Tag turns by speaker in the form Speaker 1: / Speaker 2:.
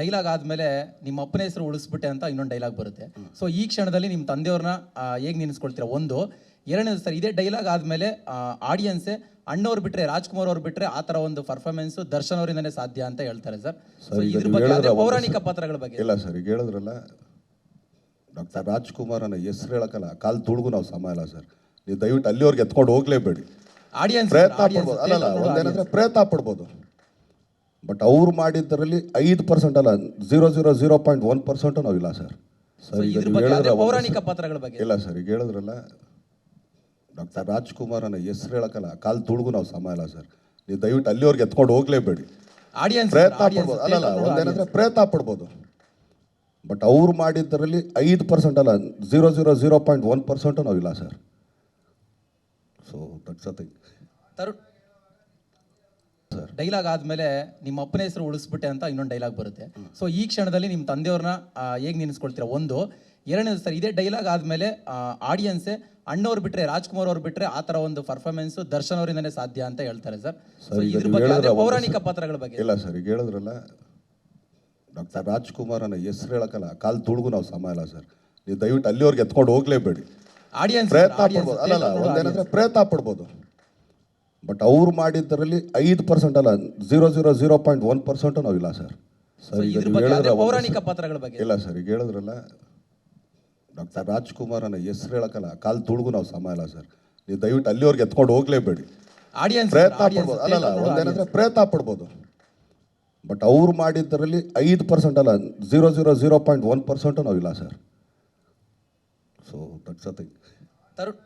Speaker 1: Dialogue ಆದ್ಮೇಲೆ ನಿಮ್ಮ ಅಪ್ಪನ ಹೆಸರು ಉಳಿಸ್ಬಿಟ್ಟೆ ಅಂತ ಇನ್ನೊಂದು ಡೈಲಾಗ್ ಬರುತ್ತೆ. ಸೊ ಈ ಕ್ಷಣದಲ್ಲಿ ನಿಮ್ಮ ತಂದೆಯವ್ರನ್ನ ಹೇಗೆ ನೆನೆಸ್ಕೊಳ್ತೀರಾ? ಒಂದು. ಎರಡನೇದು ಸರ್ ಇದೇ ಡೈಲಾಗ್ ಆದ್ಮೇಲೆ ಆಡಿಯನ್ಸೇ ಅಣ್ಣವ್ರು ಬಿಟ್ರೆ ರಾಜ್ಕುಮಾರ್ ಅವ್ರು ಬಿಟ್ಟರೆ ಆ ಥರ ಒಂದು ಪರ್ಫಾರ್ಮೆನ್ಸ್ ದರ್ಶನ್ ಅವರಿಂದನೇ ಸಾಧ್ಯ ಅಂತ ಹೇಳ್ತಾರೆ ಸರ್. ಸೊ
Speaker 2: ಸರ್,
Speaker 1: ಇದ್ರ ಬಗ್ಗೆ ಅದೇ ಪೌರಾಣಿಕ ಪಾತ್ರಗಳ ಬಗ್ಗೆ.
Speaker 2: ಇಲ್ಲ ಸರ್ ಈಗ ಹೇಳಿದ್ರಲ್ಲ ಡಾಕ್ಟರ್ ಅನ್ನ ಹೆಸರು ಹೇಳಕ್ಕಲ್ಲ ಕಾಲ್ ತುಳುಗು ನಾವು ಸಮಯ ಇಲ್ಲ ಸರ್. ನೀವು ದಯವಿಟ್ಟು ಅಲ್ಲಿವರೆಗೆ ಎತ್ಕೊಂಡು ಹೋಗ್ಲೇಬೇಡಿ.
Speaker 1: ಆಡಿಯನ್ಸ್
Speaker 2: ಪ್ರಯತ್ನ ಪಡ್ಬೋದು. ಅಲ್ಲ ಒಂದೇನಂದ್ರೆ ಪ್ರಯತ್ನ ಪಡ್ಬೋದು. ಬಟ್ ಅವ್ರು ಮಾಡಿದ್ದರಲ್ಲಿ ಐದು ಪರ್ಸೆಂಟ್ ಅಲ್ಲ zero zero zero point one percent ನಾವು ಇಲ್ಲ ಸರ್ ಸರ್ ಈಗ
Speaker 1: ಇದ್ರ
Speaker 2: ನೀವು ಹೇಳಿದ್ರೆ
Speaker 1: ಪೌರಾಣಿಕ ಪಾತ್ರಗಳ ಬಗ್ಗೆ.
Speaker 2: ಇಲ್ಲ ಸರ್ ಈಗ ಹೇಳಿದ್ರಲ್ಲ ಡಾಕ್ಟರ್ ರಾಜ್ಕುಮಾರನ ಹೆಸರು ಹೇಳಕ್ಕಲ್ಲ ಕಾಲ್ ತುಳುಗು ನಾವು ಸಮ ಇಲ್ಲ ಸರ್ ನೀವು ದಯವಿಟ್ಟು ಅಲ್ಲಿವರೆಗೆ ಎತ್ಕೊಂಡು ಹೋಗ್ಲೇಬೇಡಿ.
Speaker 1: ಆಡಿಯನ್ಸ್
Speaker 2: ಪ್ರಯತ್ನ ಪಡ್ಬೋದು. ಅಲ್ಲ ಒಂದೇನಂದ್ರೆ ಪ್ರಯತ್ನ ಪಡ್ಬೋದು. ಬಟ್ ಅವ್ರು ಮಾಡಿದ್ದರಲ್ಲಿ ಐದು ಪರ್ಸೆಂಟ್ ಅಲ್ಲ zero zero zero point one percent ನಾವು ಇಲ್ಲ sir so that's a thing
Speaker 1: Tarun dialogue ಆದ್ಮೇಲೆ ನಿಮ್ಮ ಅಪ್ಪನ ಹೆಸರು ಉಳಿಸ್ಬಿಟ್ಟೆ ಅಂತ ಇನ್ನೊಂದು ಡೈಲಾಗ್ ಬರುತ್ತೆ. ಸೊ ಈ ಕ್ಷಣದಲ್ಲಿ ನಿಮ್ಮ ತಂದೆಯವ್ರನ್ನ ಹೇಗೆ ನೆನೆಸ್ಕೊಳ್ತೀರಾ? ಒಂದು. ಎರಡನೇದು ಸರ್ ಇದೇ ಡೈಲಾಗ್ ಆದ್ಮೇಲೆ ಆಡಿಯನ್ಸೇ ಅಣ್ಣವ್ರು ಬಿಟ್ರೆ ರಾಜ್ಕುಮಾರ್ ಅವ್ರು ಬಿಟ್ರೆ ಆ ಥರ ಒಂದು ಪರ್ಫಾರ್ಮೆನ್ಸ್ ದರ್ಶನ್ ಅವರಿಂದನೇ ಸಾಧ್ಯ ಅಂತ ಹೇಳ್ತಾರೆ ಸರ್. ಸೊ ಇದ್ರ ಬಗ್ಗೆ ಪೌರಾಣಿಕ ಪಾತ್ರಗಳ ಬಗ್ಗೆ.
Speaker 2: ಇಲ್ಲ ಸರ್ ಈಗ ಹೇಳಿದ್ರಲ್ಲ ಡಾಕ್ಟರ್ ಅನ್ನ ಹೆಸರು ಹೇಳಕ್ಕಲ್ಲ ಕಾಲ್ ತುಳುಗು ನಾವು ಸಮ ಇಲ್ಲ ಸರ್. ನೀವು ದಯವಿಟ್ಟು ಅಲ್ಲಿವರೆಗೆ ಎತ್ಕೊಂಡು ಹೋಗ್ಲೇಬೇಡಿ.
Speaker 1: ಆಡಿಯನ್ಸ್
Speaker 2: ಪ್ರಯತ್ನ ಪಡ್ಬೋದು. ಅಲ್ಲ ಒಂದೇನಂದ್ರೆ ಪ್ರಯತ್ನ ಪಡ್ಬೋದು. ಬಟ್ ಅವ್ರು ಮಾಡಿದ್ದರಲ್ಲಿ ಐದು ಪರ್ಸೆಂಟ್ ಅಲ್ಲ zero zero zero point one percent ನಾವು ಇಲ್ಲ ಸರ್ ಸರ್ ಈಗ
Speaker 1: ಇದ್ರ
Speaker 2: ನೀವು ಹೇಳಿದ್ರೆ
Speaker 1: ಪೌರಾಣಿಕ ಪಾತ್ರಗಳ ಬಗ್ಗೆ.
Speaker 2: ಇಲ್ಲ ಸರ್ ಈಗ ಹೇಳಿದ್ರಲ್ಲ ಡಾಕ್ಟರ್ ರಾಜ್ಕುಮಾರನ ಹೆಸರು ಹೇಳಕ್ಕಲ್ಲ ಕಾಲ್ ತುಳುಗು ನಾವು ಸಮ ಇಲ್ಲ ಸರ್ ನೀವು ದಯವಿಟ್ಟು ಅಲ್ಲಿವರೆಗೆ ಎತ್ಕೊಂಡು ಹೋಗ್ಲೇಬೇಡಿ.
Speaker 1: ಆಡಿಯನ್ಸ್
Speaker 2: ಪ್ರಯತ್ನ ಪಡ್ಬೋದು. ಅಲ್ಲಲ್ಲ ಒಂದೇನಂದ್ರೆ ಪ್ರಯತ್ನ ಪಡ್ಬೋದು. ಬಟ್ ಅವ್ರು ಮಾಡಿದ್ದರಲ್ಲಿ ಐದು ಪರ್ಸೆಂಟ್ ಅಲ್ಲ zero zero zero point one percent ನಾವು ಇಲ್ಲ sir so that's a thing
Speaker 1: Tarun